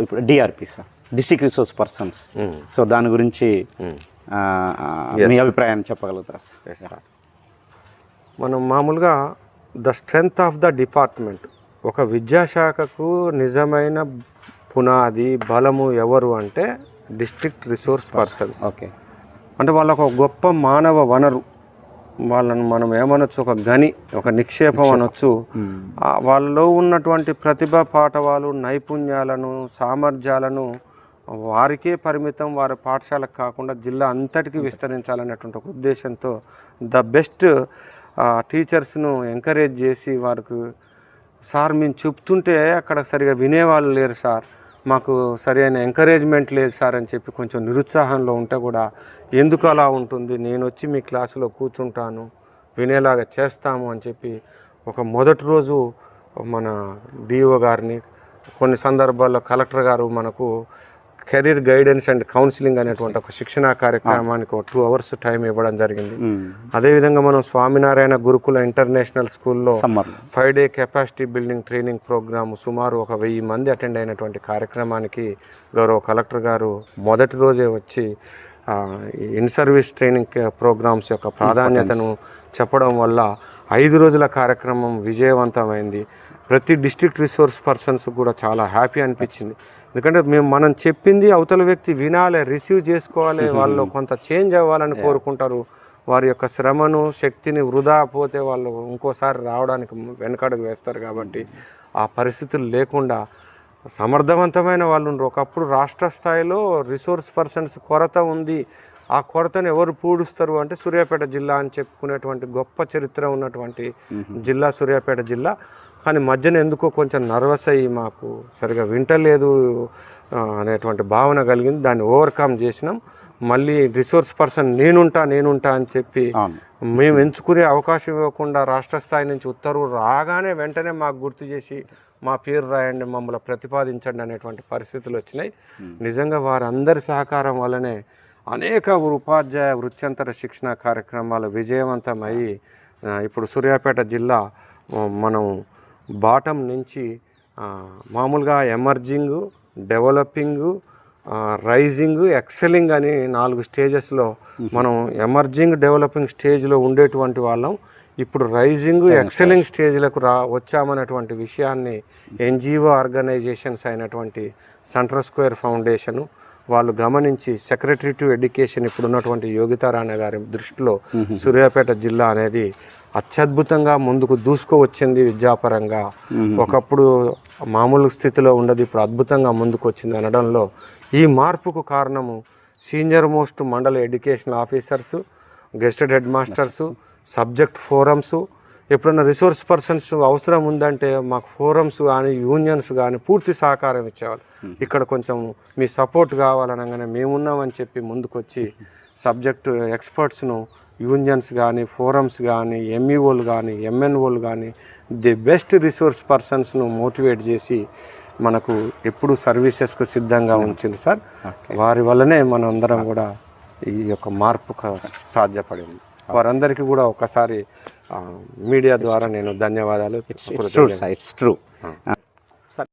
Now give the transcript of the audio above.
ఇప్పుడు DRP sir district resource persons so దాని గురించి ఆ, మీ అభిప్రాయాన్ని చెప్పగలుగుతారా సార్. మనం మామూలుగా the strength of the department ఒక విద్యాశాఖకు నిజమైన పునాది బలము ఎవరు అంటే డిస్ట్రిక్ట్ రిసోర్స్ పర్సన్స్. ఓకే అంటే వాళ్ళకు ఒక గొప్ప మానవ వనరు. వాళ్ళను మనం ఏమనొచ్చు? ఒక గని ఒక నిక్షేపం అనొచ్చు. వాళ్ళలో ఉన్నటువంటి ప్రతిభ పాఠవాలు నైపుణ్యాలను సామర్థ్యాలను వారికే పరిమితం వారి పాఠశాలకు కాకుండా జిల్లా అంతటికి విస్తరించాలనేటువంటి ఒక ఉద్దేశంతో ద బెస్ట్ టీచర్స్ను ఎంకరేజ్ చేసి వారికి సార్ మేము చెప్తుంటే అక్కడ సరిగా వినేవాళ్ళు లేరు సార్. మాకు సరైన ఎంకరేజ్మెంట్ లేదు సార్ అని చెప్పి కొంచెం నిరుత్సాహంలో ఉంటే కూడా ఎందుకు అలా ఉంటుంది? నేను వచ్చి మీ క్లాసులో కూర్చుంటాను వినేలాగా చేస్తాము అని చెప్పి ఒక మొదటి రోజు మన డిఓ గారిని కొన్ని సందర్భాల్లో కలెక్టర్ గారు మనకు కెరీర్ గైడెన్స్ అండ్ కౌన్సిలింగ్ అనేటువంటి ఒక శిక్షణా కార్యక్రమానికి ఒక టూ అవర్స్ టైం ఇవ్వడం జరిగింది. అదేవిధంగా మనం స్వామినారాయణ గురుకుల ఇంటర్నేషనల్ స్కూల్లో five day capacity building training programme సుమారు ఒక వెయ్యి మంది అటెండ్ అయినటువంటి కార్యక్రమానికి గౌరవ కలెక్టర్ గారు మొదటి రోజే వచ్చి ఇన్ సర్వీస్ ట్రైనింగ్ ప్రోగ్రామ్స్ యొక్క ప్రాధాన్యతను చెప్పడం వల్ల ఐదు రోజుల కార్యక్రమం విజయవంతమైంది. ప్రతి డిస్ట్రిక్ట్ రిసోర్స్ పర్సన్స్ కూడా చాలా హ్యాపీ అనిపించింది. ఎందుకంటే మేము మనం చెప్పింది అవతల వ్యక్తి వినాలి రిసీవ్ చేసుకోవాలి వాళ్ళు కొంత చేంజ్ అవ్వాలని కోరుకుంటారు. వారి యొక్క శ్రమను శక్తిని వృధా పోతే వాళ్ళు ఇంకోసారి రావడానికి వెనకడుగు వేస్తారు కాబట్టి ఆ పరిస్థితులు లేకుండా సమర్థవంతమైన వాళ్ళు ఉన్నారు ఒకప్పుడు రాష్ట్ర స్థాయిలో రిసోర్స్ పర్సన్స్ కొరత ఉంది. ఆ కొరతను ఎవరు పూడుస్తారు అంటే సూర్యాపేట జిల్లా అని చెప్పుకునేటువంటి గొప్ప చరిత్ర ఉన్నటువంటి జిల్లా సూర్యాపేట జిల్లా. కానీ మధ్యన ఎందుకో కొంచెం నర్వస్ అయ్యి మాకు సరిగా వింటలేదు అనేటువంటి భావన కలిగింది. దాన్ని ఓవర్కమ్ చేసినాం. మళ్ళీ రిసోర్స్ పర్సన్ నేనుంటా నేనుంటా అని చెప్పి మేము ఎంచుకునే అవకాశం ఇవ్వకుండా రాష్ట్ర స్థాయి నుంచి ఉత్తర్వు రాగానే వెంటనే మాకు గుర్తు చేసి మా పేరు రాయండి మమ్మల్ని ప్రతిపాదించండి అనేటువంటి పరిస్థితులు వచ్చినాయి. నిజంగా వారందరి సహకారం వల్లనే అనేక ఉపాధ్యాయ వృత్యంతర శిక్షణ కార్యక్రమాలు విజయవంతమయ్యి ఇప్పుడు సూర్యాపేట జిల్లా మనం బాటం నుంచి మామూలుగా ఎమర్జింగ్ డెవలపింగ్ రైజింగ్ ఎక్సెలింగ్ అని నాలుగు స్టేజెస్లో మనం ఎమర్జింగ్ డెవలపింగ్ స్టేజ్లో ఉండేటువంటి వాళ్ళం. ఇప్పుడు రైజింగ్ ఎక్సెలింగ్ స్టేజ్లకు రా వచ్చామనేటువంటి విషయాన్ని ఎన్జిఓ ఆర్గనైజేషన్స్ అయినటువంటి సెంట్రల్ స్క్వేర్ ఫౌండేషను వాళ్ళు గమనించి సెక్రటరీ టు ఎడ్యుకేషన్ ఇప్పుడు ఉన్నటువంటి యోగితారాణి గారి దృష్టిలో సూర్యాపేట జిల్లా అనేది అత్యద్భుతంగా ముందుకు దూసుకువచ్చింది విద్యాపరంగా. ఒకప్పుడు మామూలు స్థితిలో ఉండదు ఇప్పుడు అద్భుతంగా ముందుకు వచ్చింది అనడంలో ఈ మార్పుకు కారణము senior most mandal education officers gazetted head masters subject forums ఎప్పుడైనా రిసోర్స్ పర్సన్స్ అవసరం ఉందంటే మాకు ఫోరమ్స్ కానీ యూనియన్స్ కానీ పూర్తి సహకారం ఇచ్చేవాళ్ళు. ఇక్కడ కొంచెం మీ సపోర్ట్ కావాలనగానే మేమున్నామని చెప్పి ముందుకొచ్చి సబ్జెక్టు ఎక్స్పర్ట్స్ను యూనియన్స్ కానీ ఫోరమ్స్ కానీ ఎంఈఓలు కానీ ఎంఎన్ఓలు కానీ ది బెస్ట్ రిసోర్స్ పర్సన్స్ను మోటివేట్ చేసి మనకు ఎప్పుడు సర్వీసెస్కు సిద్ధంగా ఉంచింది సార్. వారి వల్లనే మనం అందరం కూడా ఈ యొక్క మార్పు సాధ్యపడింది. వారందరికీ కూడా ఒకసారి మీడియా ద్వారా నేను ధన్యవాదాలు. It's true it's true sir